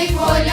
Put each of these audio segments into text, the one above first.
Ой, поля.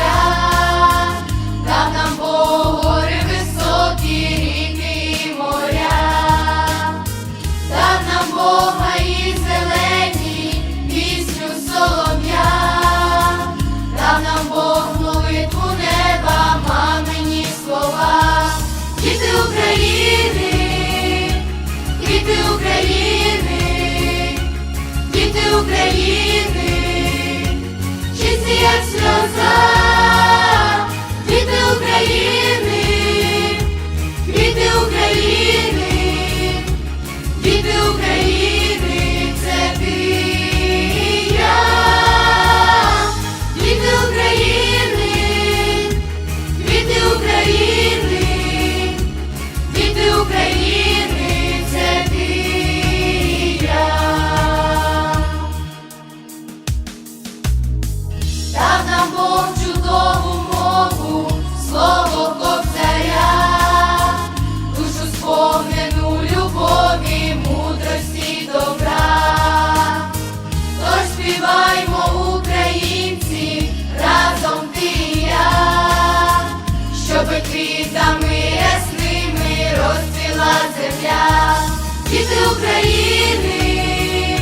України,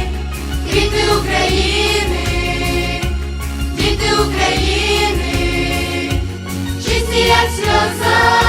діти України, діти України, чисті як сльоза,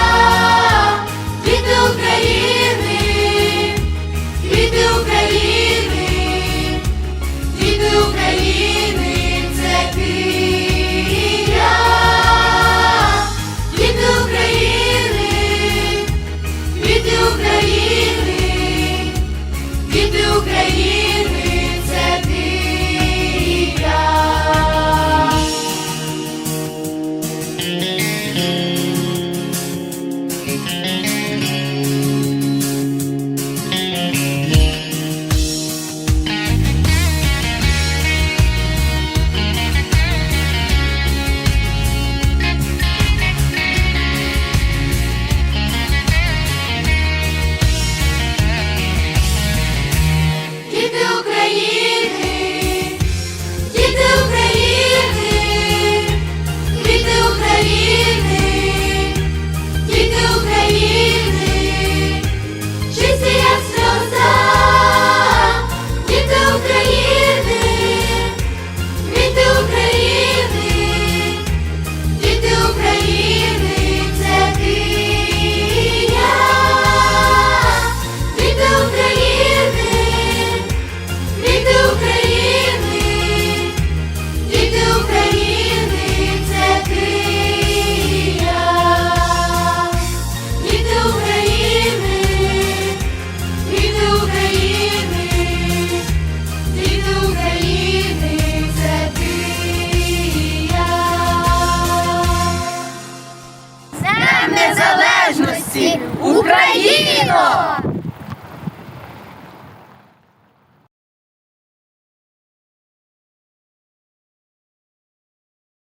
Україно!